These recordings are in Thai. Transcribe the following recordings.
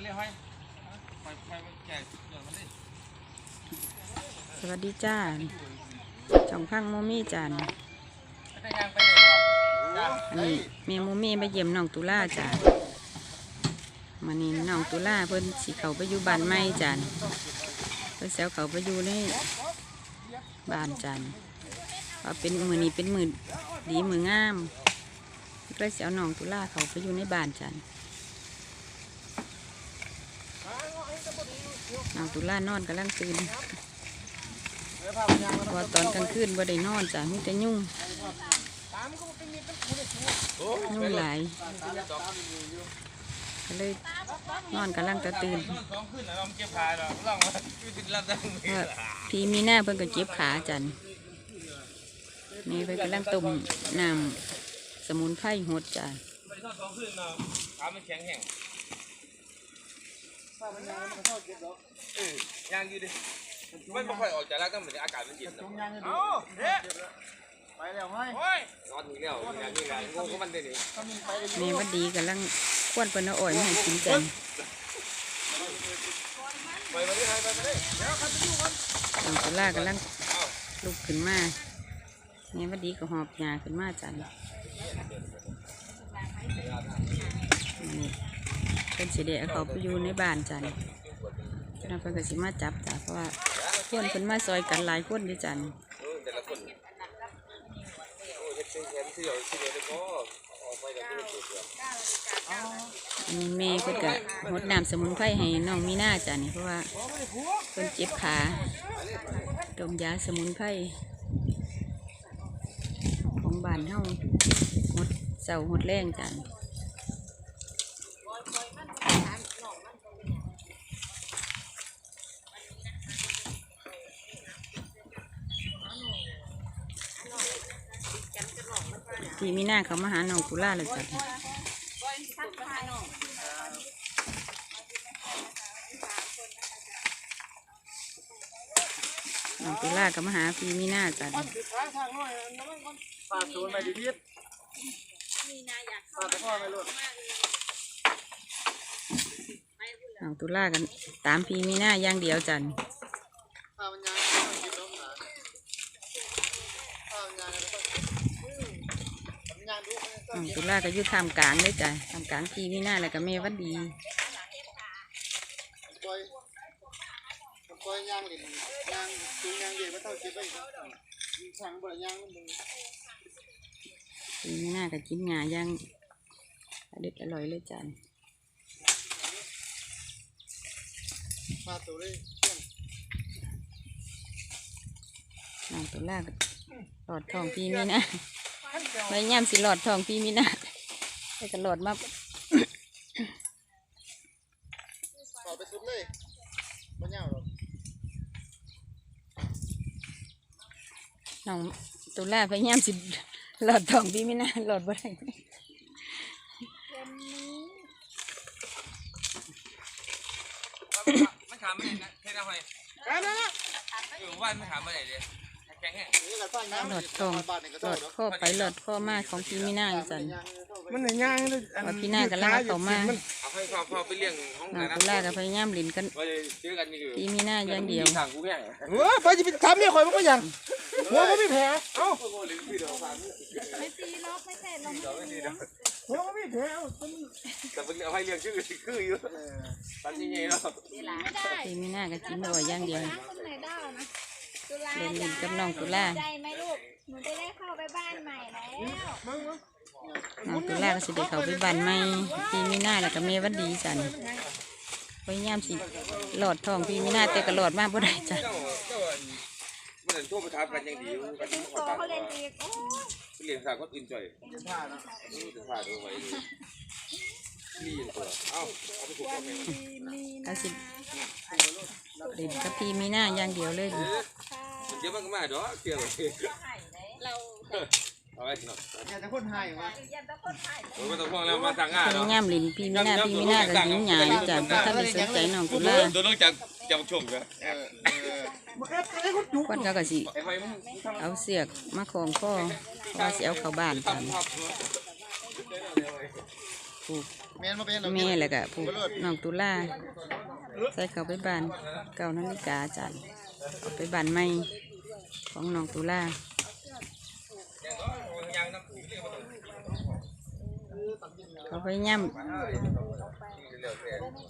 มันเลยห้อยไปไปไปแก่เดี๋ยวมันเลยสวัสดีจ้าจ่องพังโมมี่จานไปยางไปเลยครับจ้าอันนี้แม่โมมี่มาเยี่ยมน้องตุล่าจ้ามานี่น้องตุล่าเพิ่นสิเขาไปอยู่บ้านใหม่จานเพิ่นแซวเขาไปอยู่ในบ้านจานว่าเป็นมือนี้เป็นมือดีมืองามก็เลยแซวน้องตุล่าเขาไปอยู่ในบ้านจาน น้องตุล่านอนกำลังตื่นเพราะว่าตอนกลางคืนบ่ได้นอนจ้ะมีแต่ยุ่งยุ่งหลายก็เลยนอนกำลังตะตื่นนอนสองขึ้นแล้วเราเก็บขาเราลองมาอยู่ติดลำดังเพราะว่าพี่มีหน้าเพิ่นก็เจ็บขาจันนี่เพิ่นกำลังต้มน้ำสมุนไพรหดจ้ะ ย่างอยู่ดิมันไม่ค่อยออกจากร่างก็เหมือนอากาศมันเย็นนะเอ้าเฮ้ยไปแล้วให้โอ้ยนอนอีกแล้วงานนี่งานงงก็มันได้นี่นี่วัดดีกำลังควนเพิ่นเอาอ่อยมาให้กินกันไปมาดิไปมาดิน้องตุลากำลังลุกขึ้นมานี่วัดดีก็หอบยาขึ้นมาจันนี่ เพิ่นสิเดเอาเขาไปอยู่ในบ้านจันแล้วเพิ่นกสิมาจับจ้ะเพราะว่าคนเพิ่นมาซอยกันหลายคนด้วยจันแต่ละคนโอ้เฮ็ดเป็นแขนเสียวเสียวเลยก็กไปแล้วก็เสียวมีเมย์เพิ่นก็หดน้ำสมุนไพรให้น้องมีหน้าจ้ะนี่เพราะว่าเพิ่นเจ็บขาดมยาสมุนไพรของบ้านเฮาหดเสาหดแรงจ้ะ ทีมีหน้าเขามาหาน้องกุล่าเลยจ้ะน้องตุล่ากับมาหาพีมีหน้าจันฝากศูนย์ไปดิทิศฝากพ่อไปลูกน้องตุล่ากันตามพีมีหน้าย่างเดียวจันฝากมันยังต้องกินล้มหนาฝากมันยังต้องมันยังดูมั น้องตุลาก็อยู่ท่ามกลางเลยจ้ะท่ามกลางพีมีหน้าแล้วก็เมวันดีปล่อยปล่อยยางหลินยางจูงยางเดียวไม่ต้องเก็บไปอีกช่างบ่ยางมันพีมีหน้าก็กินงาอย่างอเด็ดอร่อยเลยจันฝาตัวเลยน้องตุลาก็หลอดทองพีมีหน้า พยายามสิหลอดทองพีมีหน้าแต่ก็หลอดมาฝากไปสุดเลยมันยาวหรอกน้องตุลาพยายามสิหลอดทองพีมีหน้าหลอดบ่ได้มันถามไม่ได้นะเฮ็ดเอาไว้กันนะเออว่ามันถามไม่ได้เลยแข็งแห้งนี่แหลอดทองหลอดข้อไปหลอดข้อมาของพี่มีน้าจันมันไหนย่างเลยว่าพี่หน้ากันล่าเขามาเอาให้พ่อพ่อไปเลี้ยงห้องน้องนะตุลาก็พยายามหลินกันว่าจะเจอกันนี่คือพี่มีน้าอย่างเดียวเออไปจะไปทำเนี่ยข่อยมันก็ยังหัวมันไม่แผลเอ้าไม่ตีหรอกไม่ใช่ลมหัวมันไม่แผลแต่เป็นเอาให้เลี้ยงชื่อคืออยู่ตันยังไงเนาะไม่ได้พี่มีน้าก็กินบ่อยอย่างเดียว ล้างคนไหนได้นะตุลาเล่นเล่นกับน้องตุลา ใจไหมลูก หนูจะได้เข้าไปบ้านใหม่แล้วน้องตุลาก็สิได้เขาไปบ้านใหม่พี่มีหน้าแล้วก็เมวันดีจันพยายามสิหลอดทองพี่มีหน้าแต่ก็หลอดมากบ่ได้จ้ะเจ้าเจ้ามันโทรไปถามกันยังดีกันถึงโตเขาเล่นอีกโอ้ยเลี้ยงสาวคนอื่นจ่อยนี่ถึงพาดูไว้นี่ตัวเอ้าเอาไปถูกต้องไหมก็สิเล่นกับพี่มีหน้าอย่างเดียวเลยดิ เดี๋ยวมันก็มาดอกเกี่ยวเอาไว้เนาะอยากจะพ่นให้วะโอ้ยไม่ต้องห่วงแล้วมาสั่งงานพเนาะยายามเล่นพี่มีหน้าพี่มีหน้าก็หิวหยาอยู่จ้ะเพราะถ้าไปสนใจน้องตุลาตัวน้องจากจากชมกันเออเออคนเขาก็สิไอ้ไฟมันเอาเสือกมาคล้องคอเพราะว่าสิเอาเข้าบ้านจันทำทับผูกแมนมาเป็นแม่แล้วก็ผูกน้องตุลาใส่เขาไปบ้านเก้านาฬิกาจันเอาไปบ้านใหม่ ของน้องตุลาเขาไปย่ำ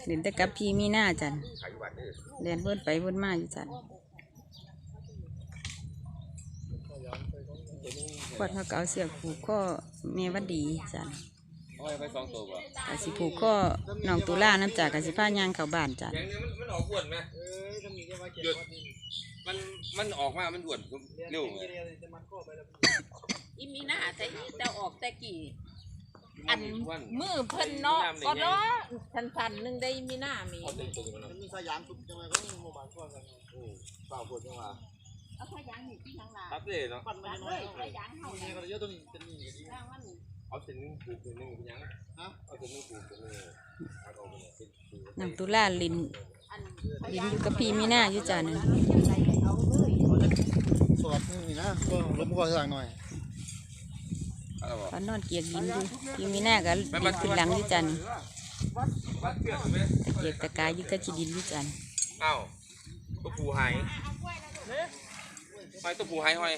เล่นแต่กับพี่มีหน้าจันขายอยู่บ้านเรียนเพิ่นไปเพิ่นมาอยู่จันขวดเขาเอาเสียกผูกข้อแม่วัดดีจันเอาไปสองตัวบ่กสิผูกข้อน้องตุลาน้ำจากกสิผ้ายางเขาบานจันอย่างนี้มันมันออกอ้วนไหมหยุด มันมันออกมา มันอ้วนเร็วไงอีมีหน้าแต่อีแต่ออกแต่กี่ อันอ้วนมือเพิ่นเนาะก็เนาะสันๆหนึงได้มีหน้ามีเอาตึงตึงมันมันมีสยามสุดจังเลยก็มีหมู่บ้านทั่วกันเปล่าปวดจังหวะเอาพยางหนีที่ทางหลังรับเลยเนาะปั้นมาน้อยพยางเห่ามีก็เยอะตัวนี้จะมีก็ดีเอาเส้นนึงปูเส้นนึงเป็นยังเอาเส้นนึงปูเส้นนึงเอาไปเนี่ยเป็นปูน้องตุลาลิน ลินอยู่กับพี่มีหน้าอยู่จันสอบนี่นะก็ลมก็สั่งหน่อยเอาบ่เขานอนเกียกดินอยู่พี่มีหน้าก็ลินขึ้นหลังอยู่จันเพื่อนไหมตะเกียกตะกายอยู่กับขีดินอยู่จันเอ้าตัวปูหายหอยตัวปูหายหอย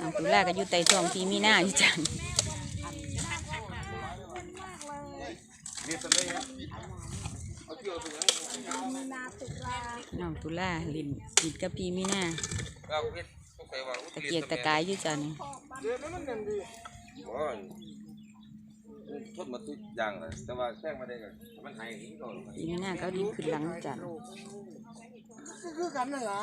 น้องตุลาก็อยู่ใต้ท้องพี่มีหน้าอยู่จันเรียบเลย เอาเกี่ยวตรงนั้นน้องตุลาลินลินกับพี่มีหน้าเราเรียกต้องใส่ว่าตะเกียกตะกายอยู่จันโอ้ยทดมาทุกอย่างเลยแต่ว่าแท่งมาได้กันมันหายอย่างนี้ก่อนพี่มีหน้าเขาดินขึ้นหลังอยู่จันคือกันนั่นล่ะ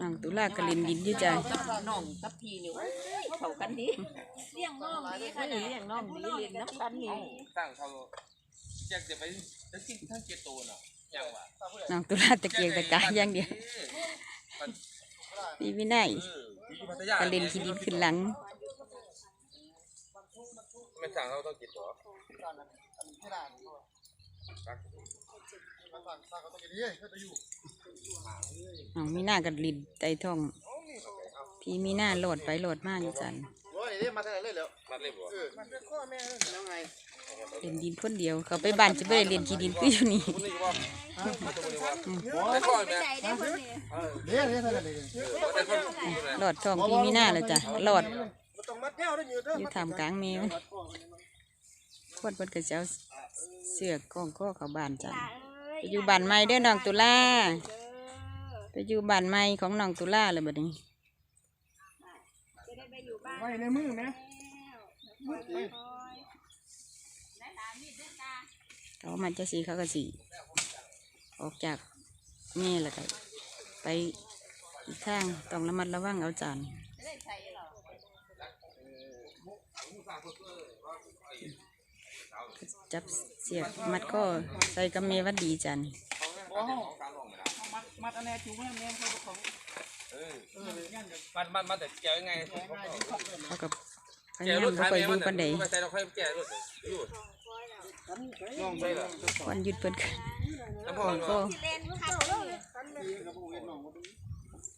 น้องตุลาก็ลินดินอยู่จันกับน้องกับพี่นี่โอ้ยเข้ากันดีเลี้ยงน้องดีมัค่ะนเลี้ยงน้องดีเลี้ยงน้ำกันนี่สร้างเขาแจกจะไปจะกินทั้งเจโตเนาะอย่างว่าน้องตุลาตะเกียกตะกายอย่างเดียวพี่มีหน้าอีกเอออยู่พัทยาก็ลินขีดินขึ้นหลังมันสั่งเราต้องกินตัวที่ด่านมันสั่งสั่งเขาต้องกินนี่ก็จะอยู่ น้องมีหน้าก็ลินใต้ท้อง พี่มีหน้าโหลดไปโหลดมาอยู่จันโอ้ยนี่มาแต่ไหนเลยแล้วมัดเลยบ่เออมันเป็นข้อแม่แล้วไงเล่นดินคนเดียว เขาไปบ้านจะไปเล่นขี้ดินคืออยู่นี่คุณนี่ว่ามาตัวนี้ว่าโอ้ได้ยแม่เดี๋ยวเดี๋ยวเท่าได้ข้อหลอดทองพี่มีหน้าแล้วจ้ะหลอดองมัดแก้วด้วยอยู่เด้ออยู่ทำกลางเมฆพวดเพิ่นก็จะเอาเสือกกองข้อเขาบ้านจ้ะอยู่บ้านใหม่เด้อน้องตุลา ไปอยู่บ้านใหม่ของน้องตุลาเลยบัดนี้จะได้ไปอยู่บ้านไว้ในมือไหมเขามันจะสีเขาก็สีออกจากเมฆแล้วก็ไปอีกทางต้องระมัดระวังเอาจานจับเสียบมัดข้อใส่กับเมวัดดีจัน มัดอันแน่จูงแม่แม่เขาของมันมันมาแต่แก้ยังไงเขากับพแก้ยายามรถบ่ท้ายค่อยแม่อมัยู่นปานใดไปใส่เราค่อยแก้รถอยู่น้องใช่เหรอวันหยุดเพิ่นก็แล้วพ่อก็เล่นคัดเลย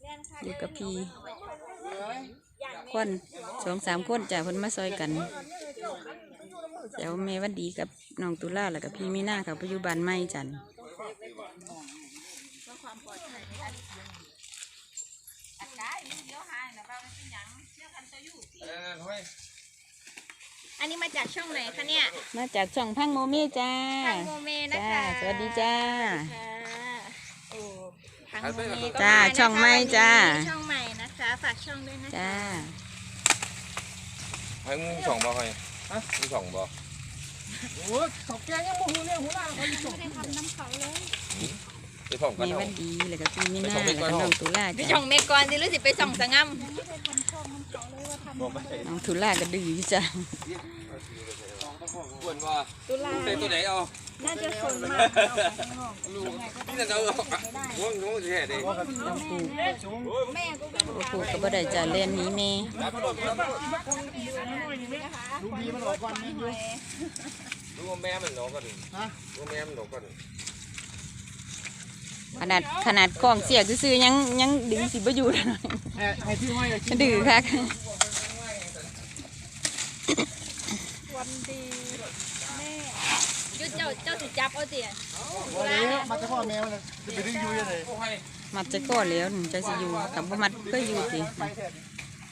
เล่นคัดอยู่กับ พี่คนสองสามคนจ้ะเพิ่นมาซอยกันแต่ว่าแม่วันดีกับน้องตุลาแล้วกับพี่มีหน้าเขาไปอยู่บ้านใหม่จันอันนี้มาจากช่องไหนคะเนี่ยมาจากช่องพังโมเม่จ้าทางโมเมนะจ้าคะสวัสดีจ้า ค่ะโอ้ทางโมเมก็จ้ามานะคะช่องใหม่จ้า วันนี้ช่องใหม่นะคะ ฝากช่องด้วยนะคะจ้าให้มึงสองบ่ให้ฮะมึงสองบ่โอ้ยตกแกงยังโมโหเนี่ยหัวหน้าเขาอยู่ไม่ได้ทำน้ำเขาเลย ไปสองกันแม่เอาวันดีแล้วกับพี่มีหน้าไปส่งไปแล้วก่อนกับน้องตุลาไปจ้าช่องเมกอนสิหรือสิไปส่องสะงำบอกไปน้องตุลาก็ดื้ออยู่จ้าควรว่าตุลาเป็นตัวไหนเอาน่าจะสนมากนี่นั่นเอาง่วงง่วงแท้เด้น้องปูแม่ก็เป็นโอ้ปูก็บ่ได้จ้าเล่นหนี้แม่ดูดีมันออกก่อนนี่อยู่ดูว่าแม่มันหนอกกันดูแม่มันหนอกกัน ขนาดขนาดกล้องเสียกซื่อๆยังยังดึงสิบ่อยู่เลย ให้ให้ที่ห้อยเลยดื้อคักววันดีแม่ยุดเจ้าเจ้าสิจับเอาสิวันนี้มาจากพ่อแม่มันจะไปดึงยูยังไงมัดจะก่อนแล้วหนึ่งจะสิอยู่กับบ่มัดก็อยู่สิ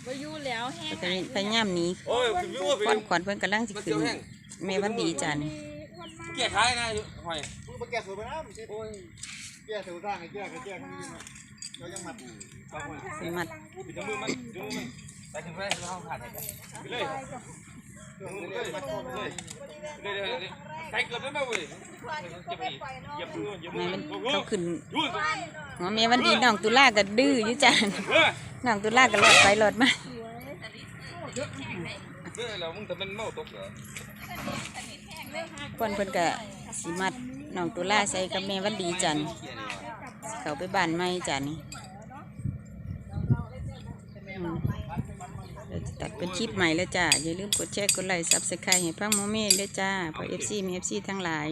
ว่าอยู่แล้วแห้งไปพยายามหนี้โอ้ยคือว่าควันขวัญเพิ่นกำลังสิมันขึ้เจียนวแห้งแม่วันดีจ้ะนี่เกลี่ยท้ายนะหอยมึงมาแก้สวยไปนะมึงใช่โอ้ย แก้สวยร่างไอ้แก้ไอ้แก้ทั้งยืนเรายังมัดสิมัดปิดมือมันปิดมือมันไปถึงไปเราผ่านไปเลยเลยเลยเลยเลยใส่เกือบได้ไหมเว้ยอย่าพูดอย่าพูแม่ดมันเขาขึ้นยุ่งหัวแม่วันดีน้องตุลาก็ดื้อยู่จ้ะเฮ้ยน้องตุลาก็รอดไปรอดมาเฮ้ยเรามึงจะเป็นเมาตกเหรอเพิ่นเพิ่นก็สิมัดน้องตุลาใส่กับแม่วันดีจัน เขาไปบ้านใหม่จันอืมเดี๋ยวจะตัดเป็นคลิปใหม่แล้วจ้าอย่าลืมกดแชร์กดไลค์ซับสไครต์ให้พังโมเมด้วยจ้าพราะเอฟซีมีเอฟซีทั้งหลาย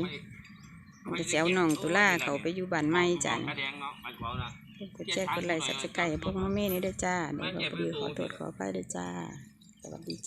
มันจะแซวน้องตุล่าเขาไปอยู่บ้านใหม่จันแดงเนาะไปขวานะกดแชร์กดไลค์ซับสไครต์ให้พวกโมเม่นี้ด้วยจ้าเดี๋ยวเราไปดูขอโทษขออภัยด้วยจ้าสวัสดีจ้า